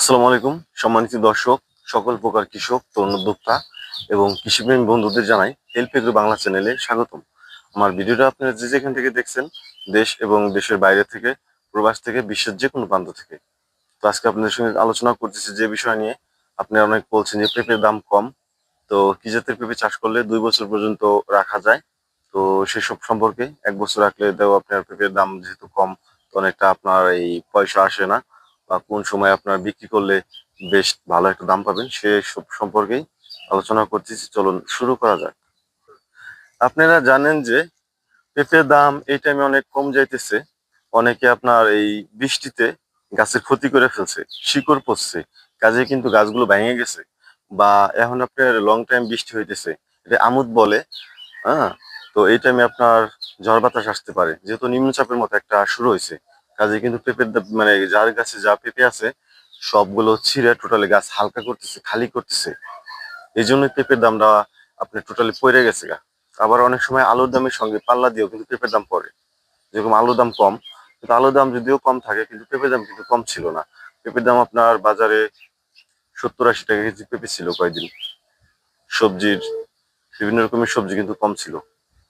আসসালামু আলাইকুম। সম্মানিত দর্শক, সকল প্রকার কৃষক, তরুণ উদ্যোক্তা এবং কৃষিপ্রেমী বন্ধুদের জানাই হেল্প এগ্রো বাংলা চ্যানেলে স্বাগতম। আমার ভিডিওটা আপনারা যে যেখান থেকে দেখছেন, দেশ এবং দেশের বাইরে থেকে, প্রবাস থেকে, বিশ্বের যে কোনো প্রান্ত থেকে। তো আজকে আপনাদের সঙ্গে আলোচনা করতেছি যে বিষয় নিয়ে। আপনারা অনেক বলছেন যে পেঁপের দাম কম। তো কি জাতের পেঁপে চাষ করলে দুই বছর পর্যন্ত রাখা যায়? তো সেসব সম্পর্কে এক বছর রাখলে দেও আপনার পেঁপের দাম যেহেতু কম, তো অনেকটা আপনার এই পয়সা আসে না। বা কোন সময় আপনার বিক্রি করলে বেশ ভালো একটা দাম পাবেন, সে সম্পর্কেই আলোচনা করতেছি। চলুন শুরু করা যাক। আপনারা জানেন যে পেঁপের দাম এই টাইমে অনেক কম যাইতেছে। অনেকে আপনার এই বৃষ্টিতে গাছের ক্ষতি করে ফেলছে, শিকড় পড়ছে কাজে কিন্তু গাছগুলো ভেঙে গেছে বা এখন আপনার লং টাইম বৃষ্টি হইতেছে, এটা আমুদ বলে হ্যাঁ? তো এই টাইমে আপনার ঝড় বাতাস আসতে পারে, যেহেতু নিম্নচাপের মতো একটা শুরু হয়েছে কাজে কিন্তু পেঁপের মানে যার গাছে যা পেঁপে আছে, সবগুলো ছিঁড়ে টোটালি গাছ হালকা করতেছে, খালি করতেছে। এই জন্য পেঁপের দামটা আপনার টোটালি পড়ে গেছে গা। আবার অনেক সময় আলুর দামের সঙ্গে পাল্লা দিয়েও কিন্তু পেঁপের দাম পড়ে। যেরকম আলুর দাম কম, কিন্তু আলুর দাম যদিও কম থাকে, কিন্তু পেঁপের দাম কিন্তু কম ছিল না। পেঁপের দাম আপনার বাজারে সত্তর আশি টাকা কেজি পেঁপে ছিল কয়েকদিন। সবজির বিভিন্ন রকমের সবজি কিন্তু কম ছিল।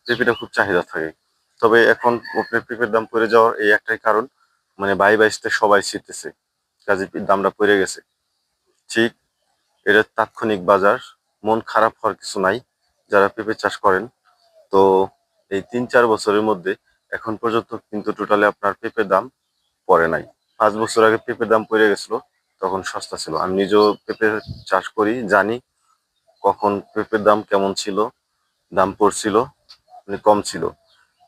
পেঁপেটা খুব চাহিদা থাকে। তবে এখন পেঁপের দাম পড়ে যাওয়ার এই একটাই কারণ মানে বাই বাইশতে সবাই ছিটতেছে কাজে দামটা পড়ে গেছে। ঠিক, এটা তাৎক্ষণিক বাজার, মন খারাপ হওয়ার কিছু নাই, যারা পেঁপে চাষ করেন। তো এই তিন চার বছরের মধ্যে এখন পর্যন্ত কিন্তু টোটালি আপনার পেঁপের দাম পড়ে নাই। পাঁচ বছর আগে পেঁপের দাম পড়ে গেছিল, তখন সস্তা ছিল। আমি নিজেও পেঁপে চাষ করি, জানি কখন পেঁপের দাম কেমন ছিল, দাম পড়ছিল মানে কম ছিল।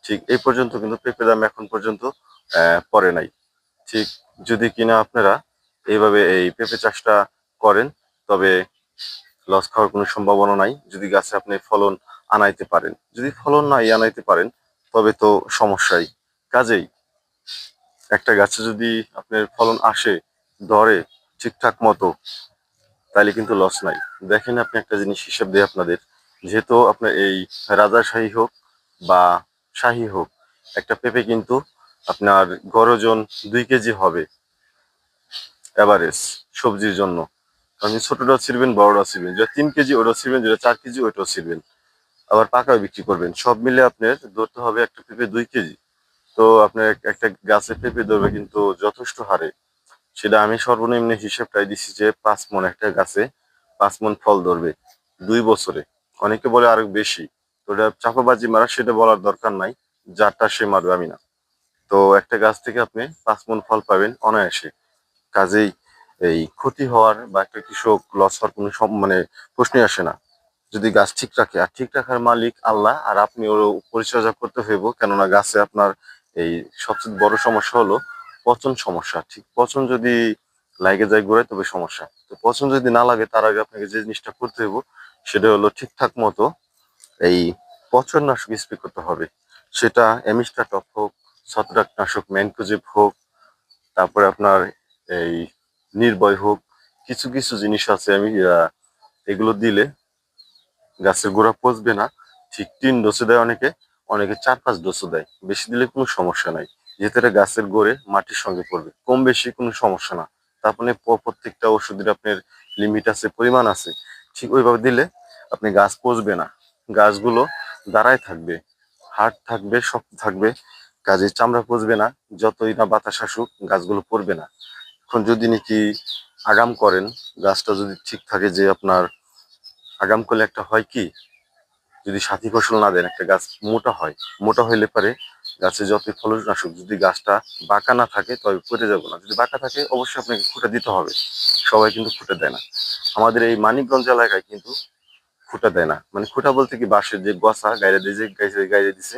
ঠিক, এই পর্যন্ত কিন্তু পেঁপের দাম এখন পর্যন্ত পড়ে নাই। ঠিক যদি কিনা আপনারা এইভাবে এই পেঁপে চাষটা করেন, তবে লস খাওয়ার কোনো সম্ভাবনা নাই। যদি গাছে আপনি ফলন আনাইতে পারেন। যদি ফলন নাই আনাইতে পারেন, তবে তো সমস্যাই। কাজেই একটা গাছে যদি আপনার ফলন আসে, ধরে ঠিকঠাক মতো, তাহলে কিন্তু লস নাই। দেখেন আপনি একটা জিনিস হিসাব দিই আপনাদের। যেহেতু আপনার এই রাজাশাহী হোক বা শাহী হোক, একটা পেঁপে কিন্তু আপনার গড় ওজন দুই কেজি হবে এভারেজ সবজির জন্য। আপনি ছোটটাও ছিড়বেন, বড়টাও ছিড়বেন। যেটা তিন কেজি ওটাও ছিড়বেন, যেটা চার কেজি ওটাও ছিড়বেন। আবার পাকাও বিক্রি করবেন। সব মিলে আপনার ধরতে হবে একটা পেঁপে দুই কেজি। তো আপনার একটা গাছে পেঁপে ধরবে কিন্তু যথেষ্ট হারে। সেটা আমি সর্বনিম্ন হিসেবটাই দিছি যে পাঁচ মন একটা গাছে পাঁচ মন ফল ধরবে দুই বছরে। অনেকে বলে আরও বেশি। তো ওটা চাপাবাজি মারা সেটা বলার দরকার নাই, যারটা সে মারবে, আমি না। তো একটা গাছ থেকে আপনি পাঁচ মন ফল পাবেন অনায়াসে। কাজেই এই ক্ষতি হওয়ার বা একটা কৃষক লস হওয়ার কোনো মানে প্রশ্নই আসে না। যদি গাছ ঠিক রাখে, আর ঠিক রাখার মালিক আল্লাহ, আর আপনি ওর পরিচর্যা করতে হইব, কেননা গাছে আপনার এই সবচেয়ে বড় সমস্যা হলো পচন সমস্যা। ঠিক পচন যদি লাগে যায় গোড়ায়, তবে সমস্যা। তো পচন যদি না লাগে, তার আগে আপনাকে যে জিনিসটা করতে হইব, সেটা হলো ঠিকঠাক মতো এই পচন নাশক স্প্রে করতে হবে। সেটা এমিস্টা টপ হোক ছত্রাকনাশক ম্যানকোজেব হোক, তারপরে আপনার এই নির্ভয় হোক, কিছু কিছু জিনিস আছে আমি এগুলো দিলে গাছের গোড়া পচবে না। ঠিক তিন ডোসে দেয় অনেকে অনেকে চার পাঁচ ডোসও দেয়। বেশি দিলে কোনো সমস্যা নাই। যেহেতু এটা গাছের গোড়ে, মাটির সঙ্গে পড়বে। কম বেশি কোনো সমস্যা না। তারপরে প্রত্যেকটা ওষুধের আপনার লিমিট আছে, পরিমাণ আছে। ঠিক ওইভাবে দিলে আপনি গাছ পচবে না। গাছগুলো দাঁড়ায় থাকবে, হাট থাকবে, শক্ত থাকবে। কাজে চামড়া পচবে না, যতই না বাতাস আসুক, গাছগুলো পড়বে না। এখন যদি নাকি আগাম করেন, গাছটা যদি ঠিক থাকে যে আপনার আগাম করলে একটা হয় কি? যদি সাথী ফসল না দেন, একটা গাছ মোটা হয়। মোটা হইলে পারে গাছে যতই ফলন আসুক, যদি গাছটা বাঁকা না থাকে, তবে পড়ে যাবে না। যদি বাঁকা থাকে, অবশ্যই আপনাকে খুঁটে দিতে হবে। সবাই কিন্তু খুঁটে দেয় না। আমাদের এই মানিকগঞ্জ এলাকায় কিন্তু খুঁটা দেয় না। মানে খুঁটা বলতে কি, বাঁশের যে গসা গাইরে দিয়ে যে গাইরে দিছে,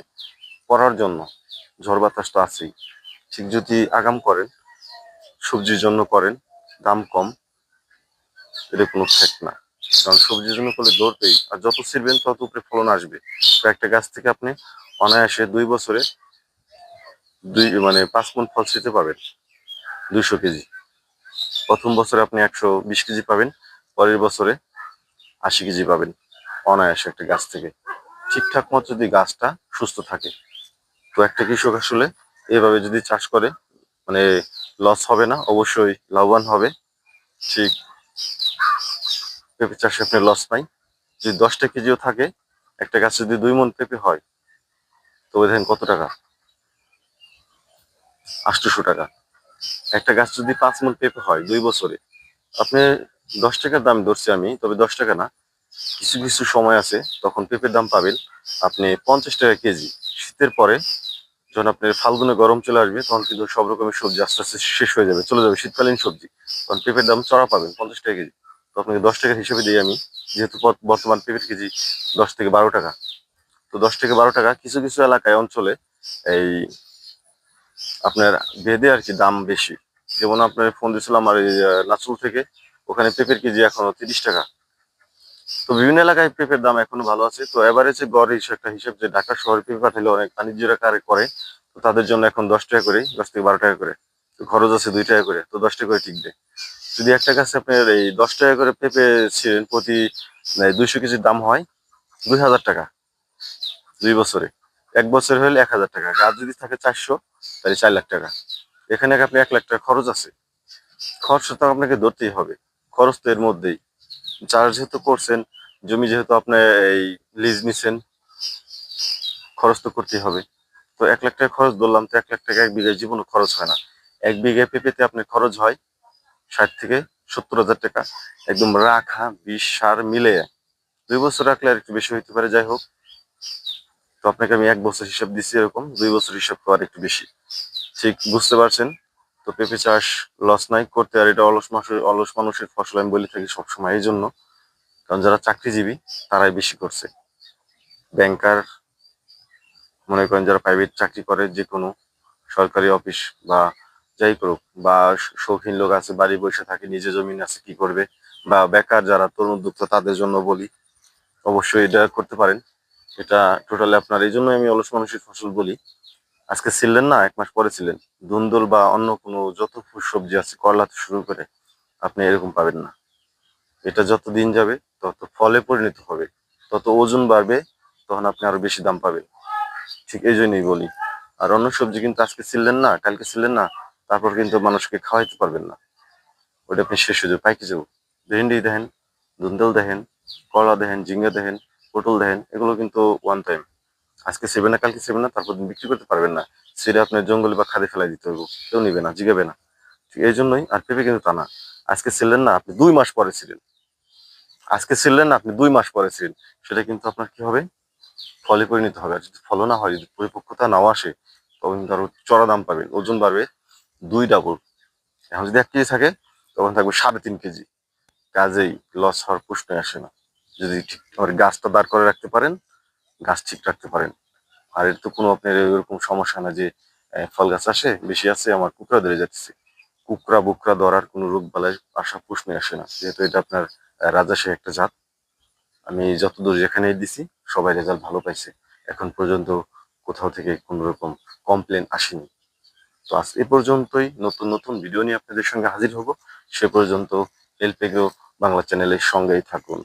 পড়ার জন্য। ঝড় বাতাস তো আছেই। ঠিক যদি আগাম করেন, সবজির জন্য করেন, দাম কম, এটা কোনো ফ্যাক্ট না। কারণ সবজির জন্য করলে ধরবেই আর যত ছিড়বেন তত উপরে ফলন আসবে। একটা গাছ থেকে আপনি অনায়াসে দুই বছরে দুই মানে পাঁচ মন ফল ছিঁড়তে পারবেন, দুইশো কেজি। প্রথম বছরে আপনি একশো বিশ কেজি পাবেন, পরের বছরে আশি কেজি পাবেন, অনায়াসে একটা গাছ থেকে। ঠিকঠাক মতো যদি গাছটা সুস্থ থাকে। তো একটা কৃষক আসলে এভাবে যদি চাষ করে মানে লস হবে না, অবশ্যই লাভবান হবে। ঠিক। পেঁপে চাষে আপনি লস নাই। যদি দশটা কেজিও থাকে, একটা গাছ যদি দুই মন পেঁপে হয় তো ওই দেখেন কত টাকা? আটশোশো টাকা। একটা গাছ যদি পাঁচ মন পেঁপে হয় দুই বছরে, আপনি দশ টাকার দাম ধরছি আমি, তবে দশ টাকা না। কিছু কিছু সময় আছে, তখন পেঁপের দাম পাবেন আপনি পঞ্চাশ টাকা কেজি। শীতের পরে যখন আপনার ফাল্গুনে গরম চলে আসবে তখন কিন্তু সব রকমের সবজি আস্তে আস্তে শেষ হয়ে যাবে চলে যাবে শীতকালীন সবজি। তখন পেঁপের দাম চড়া পাবেন পঞ্চাশ টাকা কেজি। তো আপনাকে দশ টাকার হিসেবে দিই আমি যেহেতু বর্তমান পেঁপের কেজি দশ থেকে বারো টাকা। তো দশ থেকে বারো টাকা কিছু কিছু এলাকায় অঞ্চলে এই আপনার ভেদে আর কি দাম বেশি। যেমন আপনার ফোন দিয়েছিলাম আহ, নাচুল থেকে ওখানে পেঁপের কেজি এখনও তিরিশ টাকা। তো বিভিন্ন এলাকায় পেঁপের দাম এখনও ভালো আছে। তো এভারেজে গড় একটা হিসেব যে ঢাকা শহরে পেঁপে পাঠালে অনেক বাণিজ্যরা কারে করে, তো তাদের জন্য এখন দশ টাকা করে, দশ থেকে বারো টাকা করে। তো খরচ আছে দুই টাকা করে, তো দশ টাকা করে টিকবে। যদি একটা গাছে আপনার এই দশ টাকা করে পেঁপে ছিলেন প্রতি দুইশো কেজির দাম হয় দুই হাজার টাকা দুই বছরে। এক বছর হলে এক হাজার টাকা, গাছ যদি থাকে চারশো, তাহলে চার লাখ টাকা। এখানে আপনি এক লাখ টাকা খরচ আছে। খরচ তো আপনাকে ধরতেই হবে। খরচ তো এর মধ্যেই। চাষ যেহেতু করছেন, জমি যেহেতু আপনি এই লিজ নিছেন, খরচ তো করতেই হবে। তো এক লাখ টাকা খরচ ধরলাম তো এক লাখ টাকা এক বিঘায় জীবনে খরচ হয় না। এক বিঘায় পেঁপেতে আপনার খরচ হয় ষাট থেকে সত্তর হাজার টাকা। একদম রাখা, বিষ, সার মিলে দুই বছর রাখলে আর একটু বেশি হইতে পারে, যাই হোক। তো আপনাকে আমি এক বছর হিসাব দিচ্ছি এরকম, দুই বছর হিসাব তো আর একটু বেশি। ঠিক বুঝতে পারছেন? তো পেঁপে চাষ লস নাই করতে আর এটা অলস মানুষের অলস মানুষের ফসল, আমি বলে থাকি সবসময় এই জন্য। কারণ যারা চাকরিজীবী, তারাই বেশি করছে। ব্যাংকার মনে করেন যারা প্রাইভেট চাকরি করে যে কোনো সরকারি অফিস বা যাই করুক, বা শৌখিন লোক আছে, বাড়ি বসে থাকে নিজে জমিন আছে, কি করবে? বা বেকার যারা, তরুণ উদ্যোক্তা তাদের জন্য বলি, অবশ্যই এটা করতে পারেন। এটা টোটালি আপনার, এই জন্য আমি অলস মানুষের ফসল বলি। আজকে ছিলেন না, এক মাস পরে ছিলেন। ধুন্দল বা অন্য কোনো যত সবজি আছে, করলা শুরু করে আপনি এরকম পাবেন না। এটা যত দিন যাবে, তত ফলে পরিণত হবে। তত ওজন বাড়বে, তখন আপনি আরও বেশি দাম পাবেন। ঠিক এই জন্যই বলি। আর অন্য সবজি কিন্তু আজকে ছিলেন না, কালকে ছিলেন না, তারপর কিন্তু মানুষকে খাওয়াইতে পারবেন না। ওটা আপনি শেষ হয়ে পাইকে যাব। ভেন্ডি দেখেন ধুন্দল দেখেন, করলা দেখেন, ঝিঙ্গা দেখেন, পটল দেখেন, এগুলো কিন্তু ওয়ান টাইম আজকে সেবে না, কালকে সেবে না, তারপর বিক্রি করতে পারবেন না। সেটা আপনার জঙ্গলে বা খাদে ফেলাই দিতে হবে কেউ নিবে না, জিগাবে না। এই জন্যই আর পেঁপে কিন্তু তা না। আজকে ছিলেন না, আপনি দুই মাস পরে ছিলেন আজকে ছিলেন না, আপনি দুই মাস পরে ছিলেন সেটা কিন্তু আপনার কি হবে? ফলে পরিণত হবে। আর যদি ফল না হয়, যদি পরিপক্কতা নাও আসে, তখন কিন্তু চড়া দাম পাবেন। ওজন বাড়বে দুই ডাবল। এখন যদি এক কেজি থাকে, তখন থাকবে সাড়ে তিন কেজি। কাজেই লস হওয়ার প্রশ্ন আসে না। যদি ঠিক গাছটা দাঁড় করে রাখতে পারেন গাছ ঠিক রাখতে পারেন। আর এর তো কোনো আপনার এরকম সমস্যা না যে ফল গাছ আসে, বেশি আছে, আমার কুকড়া ধরে যাচ্ছে। কুকড়া বুকরা ধরার কোনো রোগ বালাই আসা প্রশ্ন আসে না। যেহেতু এটা আপনার রাজশাহী একটা জাত। আমি যতদূর যেখানে দিছি, সবাই রেজাল্ট ভালো পাইছে। এখন পর্যন্ত কোথাও থেকে কোনো রকম কমপ্লেন আসেনি। তো আজ এ পর্যন্তই। নতুন নতুন ভিডিও নিয়ে আপনাদের সঙ্গে হাজির হব। সে পর্যন্ত হেল্প বাংলা চ্যানেলের সঙ্গেই থাকুন।